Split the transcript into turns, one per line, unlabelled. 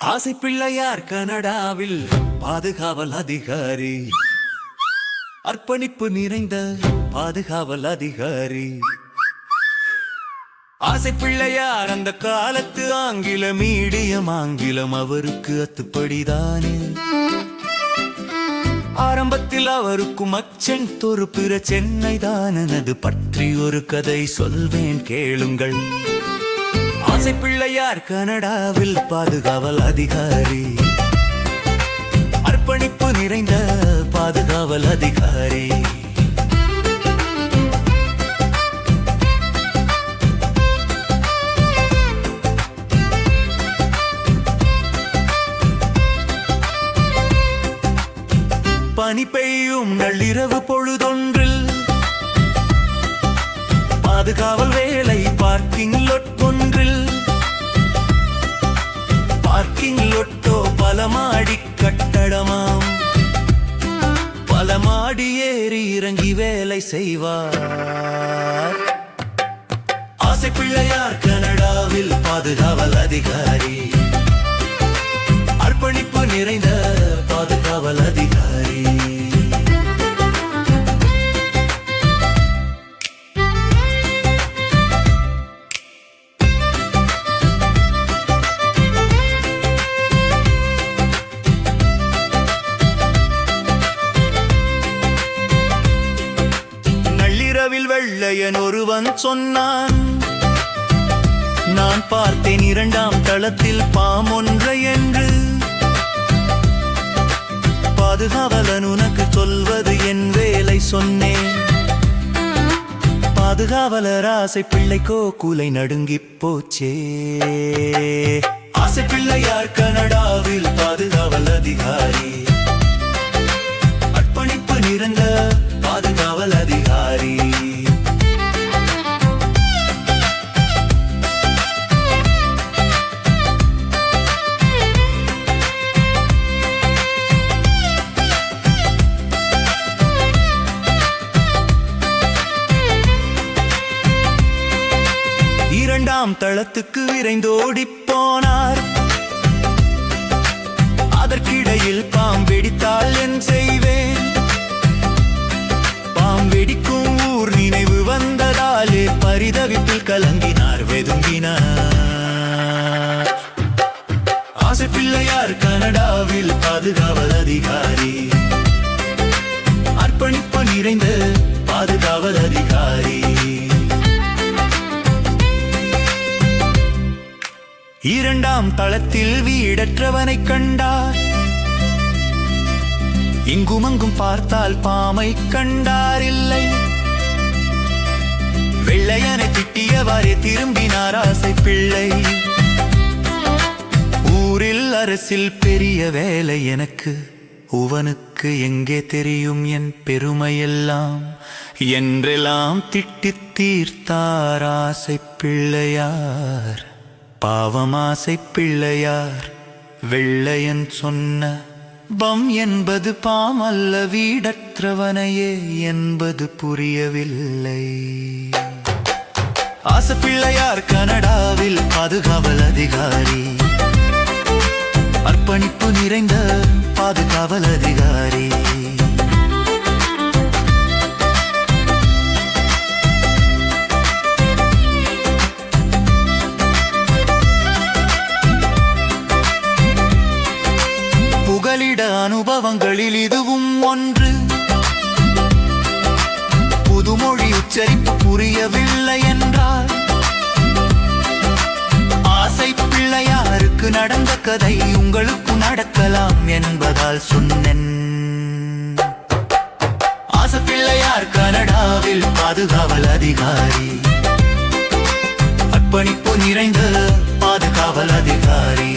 ஆசை பிள்ளையார் கனடாவில் பாதுகாவல் அதிகாரி. அர்ப்பணிப்பு நிறைந்த பாதுகாவல் அதிகாரி. ஆசை பிள்ளையார் அந்த காலத்து ஆங்கில மீடியம் ஆங்கிலம் அவருக்கு அத்துப்படிதானே. ஆரம்பத்தில் அவருக்கும் அச்சன் ஒரு பிற சென்னை தானது பற்றி ஒரு கதை சொல்வேன் கேளுங்கள். ஆசை பிள்ளையார் கனடாவில் பாதுகாவல் அதிகாரி. அர்ப்பணிப்பு நிறைந்த பாதுகாவல் அதிகாரி. பனி பெய்யும் நள்ளிரவு பொழுதொன்றில் பாதுகாவல் வேலை பார்க்கிங் லொட் ஒன்றில் பார்க்கிங் லொட்டோ பல கட்டடமாம். பல மாடி ஏறி இறங்கி வேலை செய்வார். ஆசை பிள்ளையார் கனடாவில் பாதுகாவல் அதிகாரி. அர்ப்பணிப்பு நிறைந்த நள்ளிரவில் ஒருவன் சொன்னான் நான் பார்த்தேன் இரண்டாம் தளத்தில் பாம் ஒன்றை என்று. பாதுகாவலன் உனக்கு சொல்வது என் வேலை சொன்னேன். பாதுகாவலர் ஆசை பிள்ளைக்கோ கூலை நடுங்கிப் போச்சே. ஆசை பிள்ளையார் கனடாவில் பாதுகாவல் அதிகாரி? இரண்டாம் தளத்துக்கு விரைந்தோடி போனார் அதற்கிடையில் பாம் வெடித்தால் என் செய்வேன். பாம் வெடிக்கும் ஊர் நினைவு வந்ததாலே பரிதவிப்பில் கலங்கினார் வெதுங்கினார். ஆசை பிள்ளையார் கனடாவில் பாதுகாவல் அதிகாரி. அர்ப்பணிப்பு நிறைந்த இரண்டாம் தளத்தில் வீடற்றவனை கண்டார். இங்குமங்கும் பார்த்தால் பாமை கண்டார் இல்லை வெள்ளையனை திட்டியவாறே திரும்பினார் ஆசை பிள்ளை. ஊரில் அரசில் பெரிய வேலை எனக்கு. உவனுக்கு எங்கே தெரியும் என் பெருமையெல்லாம்? என்றெல்லாம் திட்டித் தீர்த்தார் ஆசை பிள்ளையார். பாவமாசை பிள்ளையார் வெள்ளையன் சொன்ன பம் என்பது பாமல்ல வீடற்றவனையே என்பது புரியவில்லை. ஆசப்பிள்ளையார் கனடாவில் பாதுகாவல் அதிகாரி அர்ப்பணிப்பு நிறைந்த பாதுகாவல் அதிகாரி. ஒன்று. புதுமொழி உச்சரிப்பு புரியவில்லை என்றால் ஆசை பிள்ளையாருக்கு நடந்த கதை உங்களுக்கு நடக்கலாம் என்பதால் சொன்னேன். ஆசை பிள்ளையார் கனடாவில் பாதுகாவல் அதிகாரி அர்ப்பணிப்பு நிறைந்த பாதுகாவல் அதிகாரி.